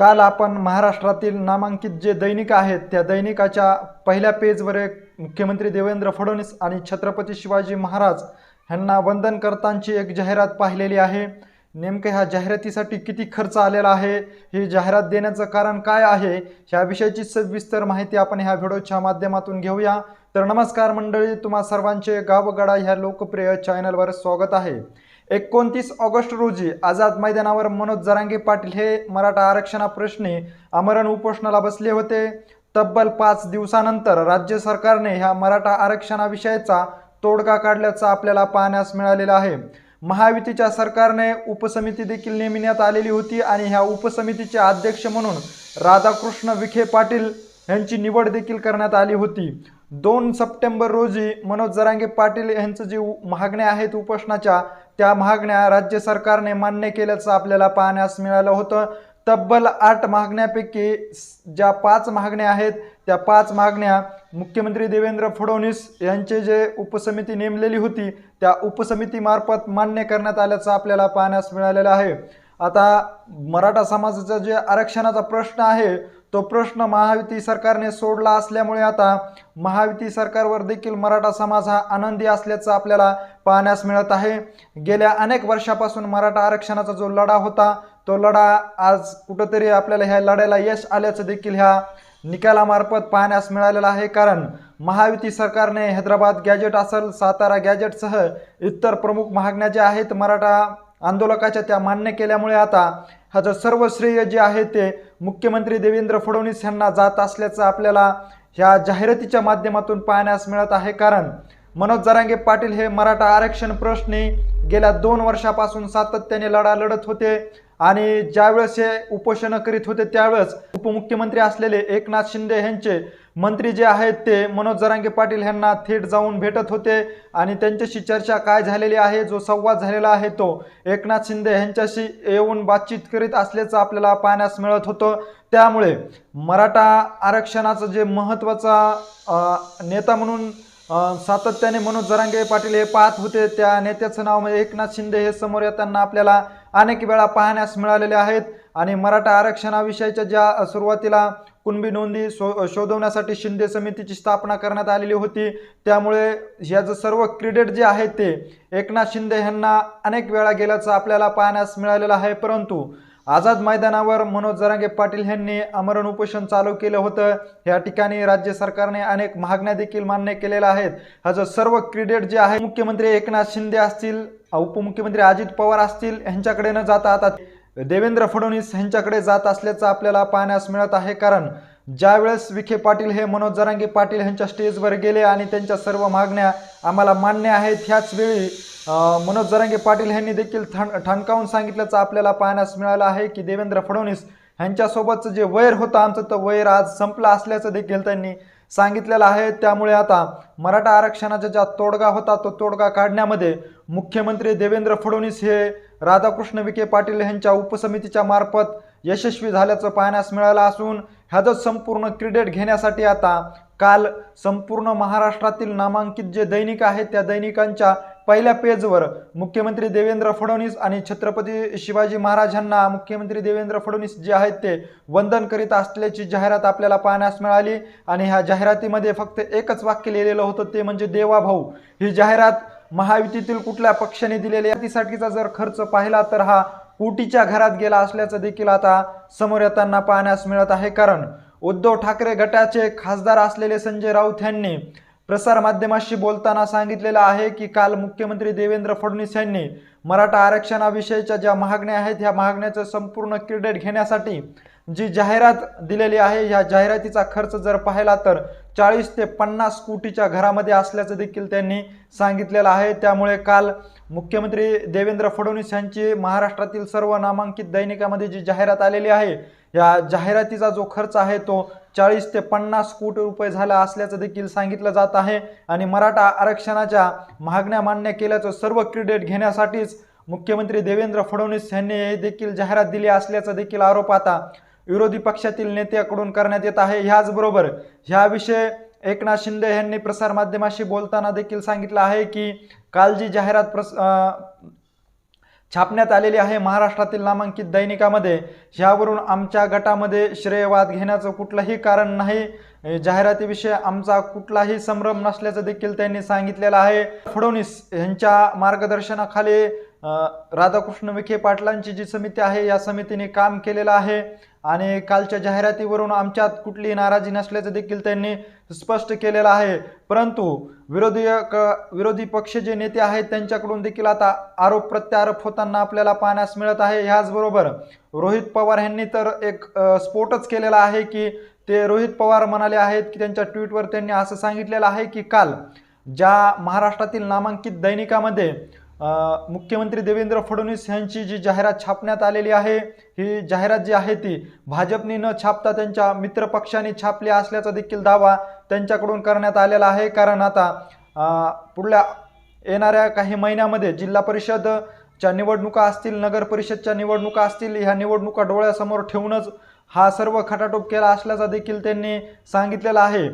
काल आपण महाराष्ट्रातील नामांकित जे दैनिक आहेत त्या दैनिकाच्या पहिल्या पेजवर एक मुख्यमंत्री देवेंद्र फडणवीस आणि छत्रपती शिवाजी महाराज यांना वंदन करतांची एक जाहिरात पाहिलेली आहे. नेमकं ह्या जाहिरातीसाठी किती खर्च आलेला आहे? ही जाहिरात देण्याचं कारण काय आहे? ह्याविषयीची सविस्तर माहिती आपण ह्या व्हिडिओच्या माध्यमातून घेऊया. तर नमस्कार मंडळी तुम्हा सर्वांचे गावगडा ह्या लोकप्रिय चॅनलवर स्वागत आहे. एकोणतीस ऑगस्ट रोजी आझाद मैदानावर मनोज जरांगे पाटील हे मराठा आरक्षणाप्रश्नी आमरण उपोषणाला बसले होते. तब्बल पाच दिवसानंतर राज्य सरकारने ह्या मराठा आरक्षणाविषयीचा तोडगा काढल्याचा आपल्याला पाहण्यास मिळालेलं आहे. महायुतीच्या सरकारने उपसमिती देखील नेमण्यात आलेली होती आणि ह्या उपसमितीचे अध्यक्ष म्हणून राधाकृष्ण विखे पाटील यांची निवड देखील करण्यात आली होती. दोन सप्टेंबर रोजी मनोज जरांगे पाटील यांचं जे मागण्या आहेत उपोषणाच्या त्या मागण्या राज्य सरकारने मान्य केल्याचं आपल्याला पाहण्यास मिळालं होतं. तब्बल आठ मागण्यापैकी ज्या पाच मागण्या आहेत त्या पाच मागण्या मुख्यमंत्री देवेंद्र फडणवीस यांचे जे उपसमिती नेमलेली होती त्या उपसमितीमार्फत मान्य करण्यात आल्याचं आपल्याला पाहण्यास मिळालेलं आहे. आता मराठा समाजाचा जे आरक्षणाचा प्रश्न आहे तो प्रश्न महायुती सरकारने सोडला असल्यामुळे आता महायुती सरकारवर देखील मराठा समाज हा आनंदी असल्याचं आपल्याला पाहण्यास मिळत आहे. गेल्या अनेक वर्षापासून मराठा आरक्षणाचा जो लढा होता तो लढा आज कुठंतरी आपल्याला ह्या लढ्याला यश आल्याचं देखील ह्या निकालामार्फत पाहण्यास मिळालेलं आहे. कारण महायुती सरकारने हैदराबाद गॅजेट असेल सातारा गॅजेटसह इतर प्रमुख मागण्या ज्या आहेत मराठा आंदोलकाच्या त्या मान्य केल्यामुळे आता ह्याचं सर्व श्रेय जे आहे ते मुख्यमंत्री देवेंद्र फडणवीस यांना जात असल्याचं आपल्याला ह्या जाहिरातीच्या माध्यमातून पाहण्यास मिळत आहे. कारण मनोज जरांगे पाटील हे मराठा आरक्षण प्रश्नी. गेल्या दोन वर्षापासून सातत्याने लढा लढत होते आणि ज्यावेळेस हे उपोषण करीत होते त्यावेळेस उपमुख्यमंत्री असलेले एकनाथ शिंदे यांचे मंत्री जे आहेत ते मनोज जरांगे पाटील यांना थेट जाऊन भेटत होते आणि त्यांच्याशी चर्चा काय झालेली आहे जो संवाद झालेला आहे तो एकनाथ शिंदे यांच्याशी येऊन बातचीत करीत असल्याचं आपल्याला पाहण्यास मिळत होतं. त्यामुळे मराठा आरक्षणाचं जे महत्त्वाचा नेता म्हणून सातत्याने मनोज जरांगे पाटील हे पाहत होते. त्या नेत्याचं नाव म्हणजे एकनाथ शिंदे हे समोर येताना आपल्याला अनेक वेळा पाहण्यास मिळालेले आहेत. आणि मराठा आरक्षणाविषयीच्या ज्या सुरुवातीला कुणबी नोंदी शो शोधवण्यासाठी शिंदे समितीची स्थापना करण्यात आलेली होती त्यामुळे याचं सर्व क्रेडिट जे आहे ते एकनाथ शिंदे यांना अनेक वेळा गेल्याचं आपल्याला पाहण्यास मिळालेलं आहे. परंतु आझाद मैदानावर मनोज जरांगे पाटील यांनी आमरण उपोषण चालू केलं होतं. या ठिकाणी राज्य सरकारने अनेक मागण्या देखील मान्य केलेल्या आहेत. ह्याचं सर्व क्रेडिट जे आहे मुख्यमंत्री एकनाथ शिंदे असतील उपमुख्यमंत्री अजित पवार असतील यांच्याकडे न जाता आता देवेंद्र फडणवीस यांच्याकडे जात असल्याचं आपल्याला पाहण्यास मिळत आहे. कारण ज्यावेळेस विखे पाटील हे मनोज जरांगे पाटील यांच्या स्टेजवर गेले आणि त्यांच्या सर्व मागण्या आम्हाला मान्य आहेत ह्याच वेळी मनोज जरांगे पाटील यांनी देखील ठण ठणकावून सांगितल्याचं आपल्याला पाहण्यास मिळालं आहे की देवेंद्र फडणवीस यांच्यासोबतचं जे वैर होतं आमचं तर वैर आज संपलं असल्याचं देखील त्यांनी सांगितलेलं आहे. त्यामुळे आता मराठा आरक्षणाचा ज्या तोडगा होता तो तोडगा काढण्यामध्ये मुख्यमंत्री देवेंद्र फडणवीस हे राधाकृष्ण विखे पाटील यांच्या उपसमितीच्या मार्फत यशस्वी झाल्याचं पाहण्यास मिळालं असून ह्याचं संपूर्ण क्रेडिट घेण्यासाठी आता काल संपूर्ण महाराष्ट्रातील नामांकित जे दैनिक आहेत त्या दैनिकांच्या पहिल्या पेजवर मुख्यमंत्री देवेंद्र फडणवीस आणि छत्रपती शिवाजी महाराजांना मुख्यमंत्री देवेंद्र फडणवीस जे आहेत ते वंदन करीत असल्याची जाहिरात आपल्याला पाहण्यास मिळाली. आणि ह्या जाहिरातीमध्ये फक्त एकच वाक्य लिहिलेलं होतं ते म्हणजे देवा भाऊ ही जाहिरात महायुतीतील कुठल्या पक्षाने दिलेल्या यासाठीचा जर खर्च पाहिला तर हा कोटीच्या घरात गेला असल्याचं देखील आता समोर येताना पाहण्यास मिळत आहे. कारण उद्धव ठाकरे गटाचे खासदार असलेले संजय राऊत यांनी प्रसारमाध्यमाशी बोलताना सांगितलेलं आहे की काल मुख्यमंत्री देवेंद्र फडणवीस यांनी मराठा आरक्षणाविषयीच्या ज्या मागण्या आहेत ह्या मागण्याचं संपूर्ण क्रेडिट घेण्यासाठी जी जाहिरात दिलेली आहे ह्या जाहिरातीचा खर्च जर पाहिला तर चाळीस ते पन्नास कोटीच्या घरामध्ये असल्याचं देखील त्यांनी सांगितलेलं आहे. त्यामुळे काल मुख्यमंत्री देवेंद्र फडणवीस यांची महाराष्ट्रातील सर्व नामांकित दैनिकामध्ये जी जाहिरात आलेली आहे या जाहिरातीचा जो खर्च आहे तो चाळीस ते पन्नास कोटी रुपये झाला असल्याचं देखील सांगितलं जात आहे. आणि मराठा आरक्षणाच्या मागण्या मान्य केल्याचं सर्व क्रेडिट घेण्यासाठीच मुख्यमंत्री देवेंद्र फडणवीस यांनी हे देखील जाहिरात दिली असल्याचा देखील आरोप आता विरोधी पक्षातील नेत्याकडून करण्यात येत आहे. ह्याचबरोबर ह्याविषयी एकनाथ शिंदे यांनी प्रसारमाध्यमाशी बोलताना देखील सांगितलं आहे की काल जी जाहिरात प्रस छापण्यात आलेली आहे महाराष्ट्रातील नामांकित दैनिकामध्ये. ह्यावरून आमच्या गटामध्ये श्रेयवाद घेण्याचं कुठलंही कारण नाही. जाहिरातीविषयी आमचा कुठलाही संभ्रम नसल्याचं देखील त्यांनी सांगितलेलं आहे. फडणवीस यांच्या मार्गदर्शनाखाली राधाकृष्ण विखे पाटलांची जी समिती आहे या समितीने काम केलेलं आहे. आणि कालच्या जाहिरातीवरून आमच्यात कुठलीही नाराजी नसल्याचं देखील त्यांनी स्पष्ट केलेलं आहे. परंतु विरोधी क- विरोधी पक्ष जे नेते आहेत त्यांच्याकडून देखील आता आरोप प्रत्यारोप होताना आपल्याला पाहण्यास मिळत आहे. ह्याचबरोबर रोहित पवार यांनी तर एक स्फोटच केलेला आहे की ते रोहित पवार म्हणाले आहेत की त्यांच्या ट्विटवर त्यांनी असं सांगितलेलं आहे की काल ज्या महाराष्ट्रातील नामांकित दैनिकामध्ये मुख्यमंत्री देवेंद्र फडणवीस यांची जी जाहिरात छापण्यात आलेली आहे ही जाहिरात जी आहे ती भाजपने न छापता त्यांच्या मित्रपक्षाने छापली असल्याचा देखील दावा त्यांच्याकडून करण्यात आलेला आहे. कारण आता पुढल्या येणाऱ्या काही महिन्यामध्ये जिल्हा परिषदच्या निवडणुका असतील नगर परिषदच्या निवडणुका असतील ह्या निवडणुका डोळ्यासमोर ठेवूनच हा सर्व खटाटोप केला असल्याचा देखील त्यांनी सांगितलेला आहे.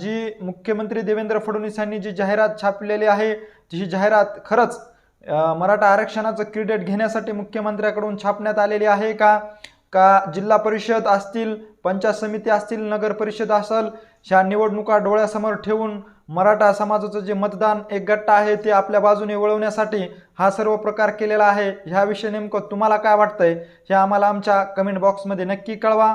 जी मुख्यमंत्री देवेंद्र फडणवीस यांनी जी जाहिरात छापलेली आहे ही जाहिरात खरंच मराठा आरक्षणाचं क्रेडिट घेण्यासाठी मुख्यमंत्र्याकडून छापण्यात आलेली आहे का? का जिल्हा परिषद असतील पंचायत समिती असतील नगर परिषद असेल ह्या निवडणुका डोळ्यासमोर ठेवून मराठा समाजाचं जे मतदान एक गट्टा आहे ते आपल्या बाजूने वळवण्यासाठी हा सर्व प्रकार केलेला आहे. ह्याविषयी नेमकं तुम्हाला काय वाटतंय हे आम्हाला आमच्या कमेंट बॉक्समध्ये नक्की कळवा.